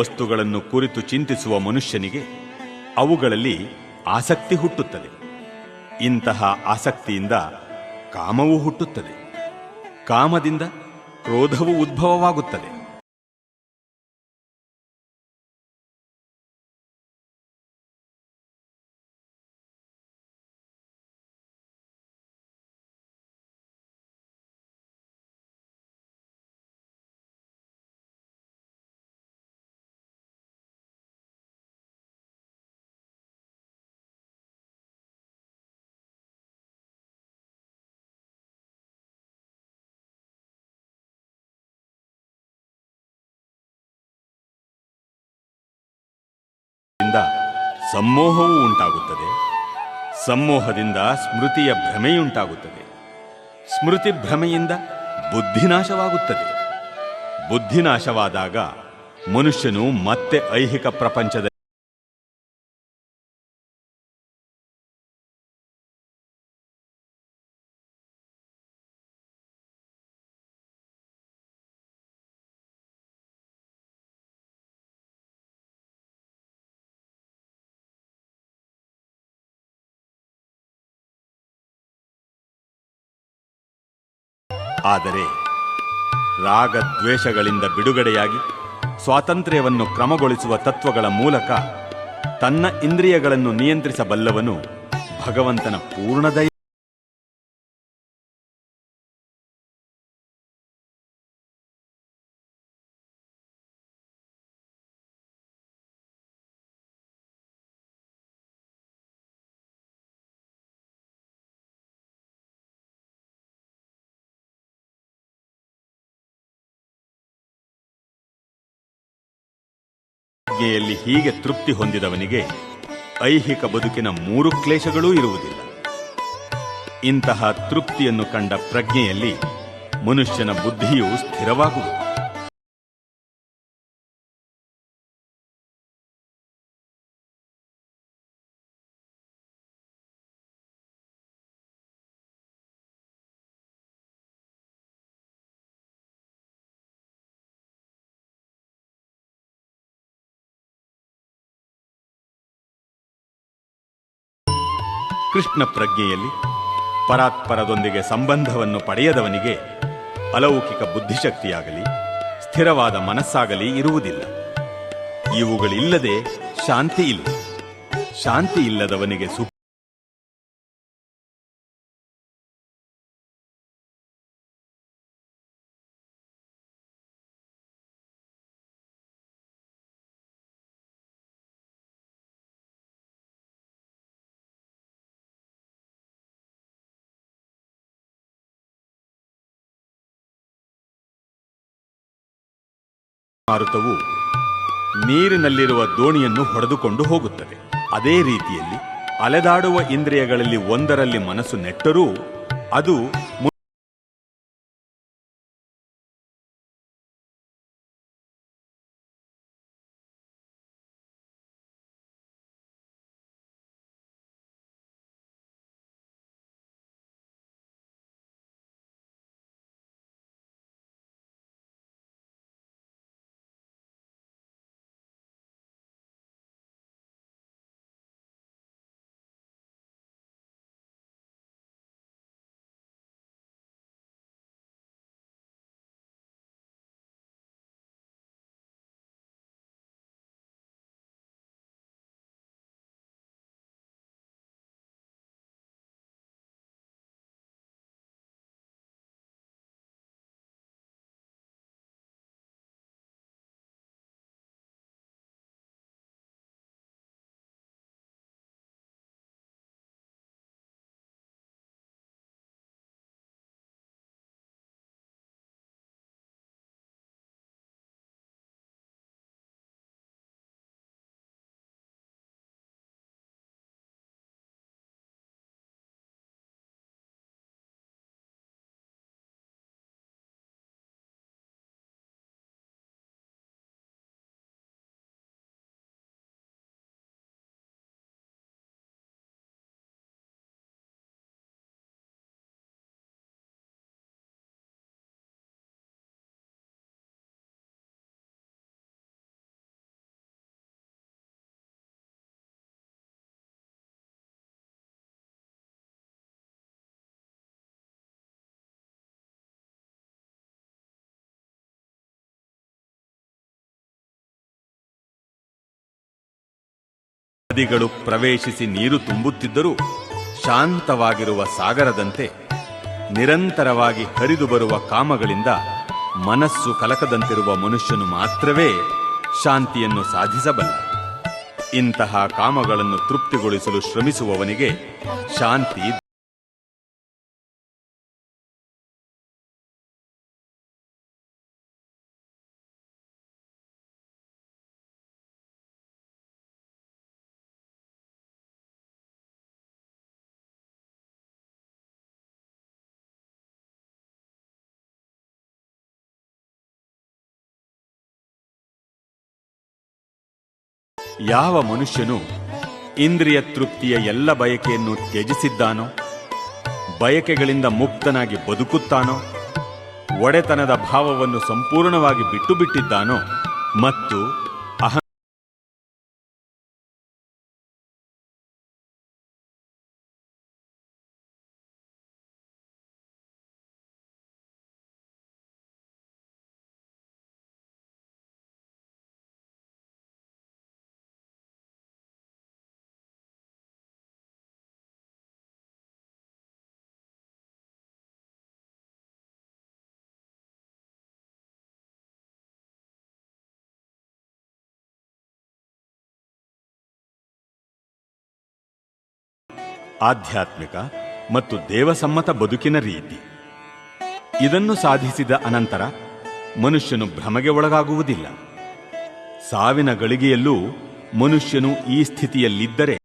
ವಸ್ತುಗಳನ್ನು ಕುರಿತು ಚಿಂತಿಸುವ ಮನುಷ್ಯನಿಗೆ ಅವುಗಳಲ್ಲಿ ಆಸಕ್ತಿ ಹುಟ್ಟುತ್ತದೆ. ಇಂತಹ ಆಸಕ್ತಿಯಿಂದ ಕಾಮವು ಹುಟ್ಟುತ್ತದೆ. ಕಾಮದಿಂದ ಕ್ರೋಧವು ಉದ್ಭವವಾಗುತ್ತದೆ. ಸಮ್ಮೋಹವೂ ಉಂಟಾಗುತ್ತದೆ. ಸಮ್ಮೋಹದಿಂದ ಸ್ಮೃತಿಯ ಭ್ರಮೆಯುಂಟಾಗುತ್ತದೆ. ಸ್ಮೃತಿ ಭ್ರಮೆಯಿಂದ ಬುದ್ಧಿನಾಶವಾಗುತ್ತದೆ. ಬುದ್ಧಿನಾಶವಾದಾಗ ಮನುಷ್ಯನು ಮತ್ತೆ ಐಹಿಕ ಪ್ರಪಂಚದ ಆದರೆ ರಾಗ ದ್ವೇಷಗಳಿಂದ ಬಿಡುಗಡೆಯಾಗಿ ಸ್ವಾತಂತ್ರ್ಯವನ್ನು ಕ್ರಮಗೊಳಿಸುವ ತತ್ವಗಳ ಮೂಲಕ ತನ್ನ ಇಂದ್ರಿಯಗಳನ್ನು ನಿಯಂತ್ರಿಸಬಲ್ಲವನು ಭಗವಂತನ ಪೂರ್ಣದಯ. ಪ್ರಜ್ಞೆಯಲ್ಲಿ ಹೀಗೆ ತೃಪ್ತಿ ಹೊಂದಿದವನಿಗೆ ಐಹಿಕ ಬದುಕಿನ ಮೂರು ಕ್ಲೇಶಗಳೂ ಇರುವುದಿಲ್ಲ. ಇಂತಹ ತೃಪ್ತಿಯನ್ನು ಕಂಡ ಪ್ರಜ್ಞೆಯಲ್ಲಿ ಮನುಷ್ಯನ ಬುದ್ಧಿಯು ಸ್ಥಿರವಾಗುವುದು. ಕೃಷ್ಣ ಪ್ರಜ್ಞೆಯಲ್ಲಿ ಪರಾತ್ಪರದೊಂದಿಗೆ ಸಂಬಂಧವನ್ನು ಪಡೆಯದವನಿಗೆ ಅಲೌಕಿಕ ಬುದ್ಧಿಶಕ್ತಿಯಾಗಲಿ, ಸ್ಥಿರವಾದ ಮನಸ್ಸಾಗಲಿ ಇರುವುದಿಲ್ಲ. ಇವುಗಳಿಲ್ಲದೆ ಶಾಂತಿ ಇಲ್ಲ. ಶಾಂತಿ ಇಲ್ಲದವನಿಗೆ ಸುಖ ಮಾರುತವು ನೀರಿನಲ್ಲಿರುವ ದೋಣಿಯನ್ನು ಹೊಡೆದುಕೊಂಡು ಹೋಗುತ್ತದೆ. ಅದೇ ರೀತಿಯಲ್ಲಿ ಅಲೆದಾಡುವ ಇಂದ್ರಿಯಗಳಲ್ಲಿ ಒಂದರಲ್ಲಿ ಮನಸ್ಸು ನೆಟ್ಟರೂ ಅದು ನದಿಗಳು ಪ್ರವೇಶಿಸಿ ನೀರು ತುಂಬುತ್ತಿದ್ದರೂ ಶಾಂತವಾಗಿರುವ ಸಾಗರದಂತೆ ನಿರಂತರವಾಗಿ ಹರಿದು ಬರುವ ಕಾಮಗಳಿಂದ ಮನಸ್ಸು ಕಲಕದಂತಿರುವ ಮನುಷ್ಯನು ಮಾತ್ರವೇ ಶಾಂತಿಯನ್ನು ಸಾಧಿಸಬಲ್ಲ. ಇಂತಹ ಕಾಮಗಳನ್ನು ತೃಪ್ತಿಗೊಳಿಸಲು ಶ್ರಮಿಸುವವನಿಗೆ ಶಾಂತಿ ಯಾವ ಮನುಷ್ಯನು ಇಂದ್ರಿಯ ತೃಪ್ತಿಯ ಎಲ್ಲ ಬಯಕೆಯನ್ನು ತ್ಯಜಿಸಿದ್ದಾನೋ, ಬಯಕೆಗಳಿಂದ ಮುಕ್ತನಾಗಿ ಬದುಕುತ್ತಾನೋ, ಒಡೆತನದ ಭಾವವನ್ನು ಸಂಪೂರ್ಣವಾಗಿ ಬಿಟ್ಟು ಬಿಟ್ಟಿದ್ದಾನೋ ಮತ್ತು ಆಧ್ಯಾತ್ಮಿಕ ಮತ್ತು ದೇವಸಮ್ಮತ ಬದುಕಿನ ರೀತಿ. ಇದನ್ನು ಸಾಧಿಸಿದ ಅನಂತರ ಮನುಷ್ಯನು ಭ್ರಮೆಗೆ ಒಳಗಾಗುವುದಿಲ್ಲ. ಸಾವಿನ ಗಳಿಗೆಯಲ್ಲೂ ಮನುಷ್ಯನು ಈ ಸ್ಥಿತಿಯಲ್ಲಿದ್ದರೆ